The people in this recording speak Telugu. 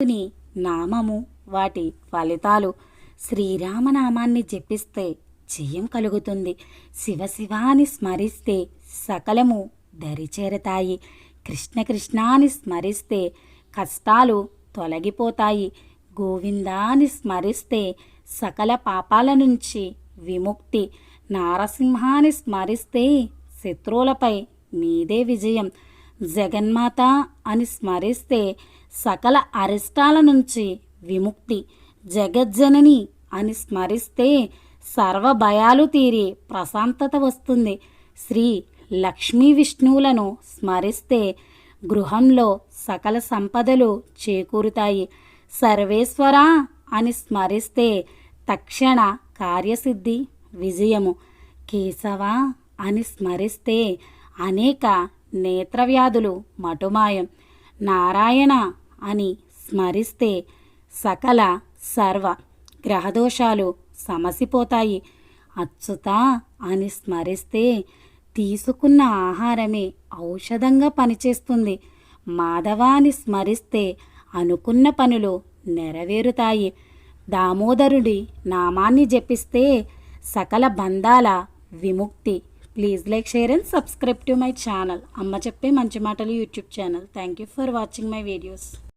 దేవుని నామము వాటి ఫలితాలు శ్రీరామనామాన్ని జపిస్తే జయం కలుగుతుంది. శివశివాని స్మరిస్తే సకలము దరిచేరతాయి. కృష్ణ కృష్ణాని స్మరిస్తే కష్టాలు తొలగిపోతాయి. గోవిందాని స్మరిస్తే సకల పాపాల నుంచి విముక్తి. నారసింహాన్ని స్మరిస్తే శత్రువులపై మీదే విజయం. జగన్మాత అని స్మరిస్తే సకల అరిష్టాల నుంచి విముక్తి జగజ్జనని అని స్మరిస్తే సర్వ భయాలు తీరి ప్రశాంతత వస్తుంది. శ్రీ లక్ష్మీ విష్ణువులను స్మరిస్తే గృహంలో సకల సంపదలు చేకూరుతాయి. సర్వేశ్వర అని స్మరిస్తే తక్షణ కార్యసిద్ధి విజయము. కేశవ అని స్మరిస్తే అనేక నేత్రవ్యాధులు మటుమాయం. నారాయణ అని స్మరిస్తే సకల సర్వ గ్రహదోషాలు సమసిపోతాయి. అచ్యుత అని స్మరిస్తే తీసుకున్న ఆహారమే ఔషధంగా పనిచేస్తుంది. మాధవాని స్మరిస్తే అనుకున్న పనులు నెరవేరుతాయి. దామోదరుడి నామాన్ని జపిస్తే సకల బంధాల విముక్తి please like share and subscribe to my channel అమ్మ చెప్పే మంచి మాటలు YouTube channel thank you for watching my videos